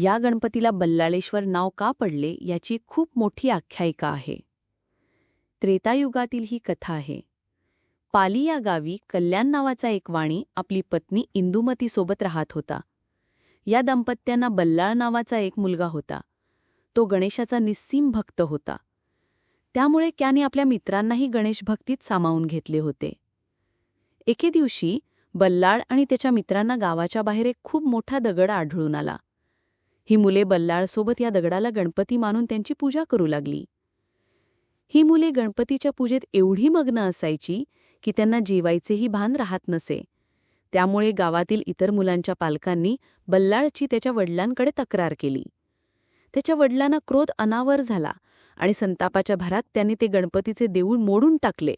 या गणपतीला बल्लाळेश्वर नाव का पडले याची खूप मोठी आख्यायिका आहे. त्रेतायुगातील ही कथा आहे. पाली या गावी कल्याण नावाचा एक वाणी आपली पत्नी इंदुमतीसोबत राहत होता. या दाम्पत्यांना बल्लाळ नावाचा एक मुलगा होता. तो गणेशाचा निस्सीम भक्त होता. त्यामुळे त्याने आपल्या मित्रांनाही गणेश भक्तीत सामावून घेतले होते. एके दिवशी बल्लाळ आणि त्याच्या मित्रांना गावाच्या बाहेर एक खूप मोठा दगड आढळून आला. ही मुले बल्लाळसोबत या दगडाला गणपती मानून त्यांची पूजा करू लागली. ही मुले गणपतीच्या पूजेत एवढी मग्न असायची की त्यांना जेवायचेही भान राहत नसे. त्यामुळे गावातील इतर मुलांच्या पालकांनी बल्लाळची त्याच्या वडिलांकडे तक्रार केली. त्याच्या वडिलांना क्रोध अनावर झाला आणि संतापाच्या भरात त्यांनी ते गणपतीचे देऊळ मोडून टाकले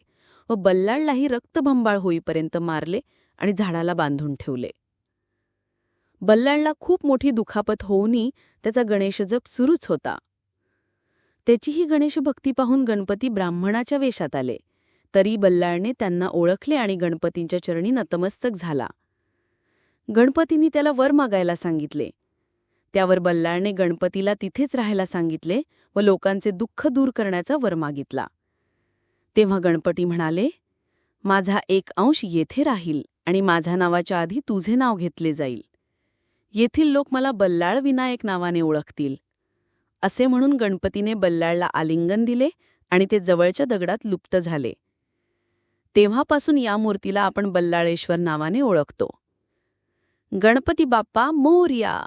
व बल्लाळलाही रक्तभंबाळ होईपर्यंत मारले आणि झाडाला बांधून ठेवले. बल्लाळला खूप मोठी दुखापत होऊनही त्याचा गणेशजप सुरूच होता. त्याची ही गणेशभक्ती पाहून गणपती ब्राह्मणाच्या वेशात आले. तरी बल्लाळने त्यांना ओळखले आणि गणपतींच्या चरणी नतमस्तक झाला. गणपतींनी त्याला वर मागायला सांगितले. त्यावर बल्लाळने गणपतीला तिथेच राहायला सांगितले व लोकांचे दुःख दूर करण्याचा वर मागितला. तेव्हा गणपती म्हणाले माझा एक अंश येथे राहील आणि माझ्या नावाच्या आधी तुझे नाव घेतले जाईल. येथील लोक मला बल्लाळ विनायक नावाने ओळखतील. असे म्हणून गणपतीने बल्लाळला आलिंगन दिले आणि ते जवळच्या दगडात लुप्त झाले. तेव्हापासून या मूर्तीला आपण बल्लाळेश्वर नावाने ओळखतो. गणपती बाप्पा मोर्या!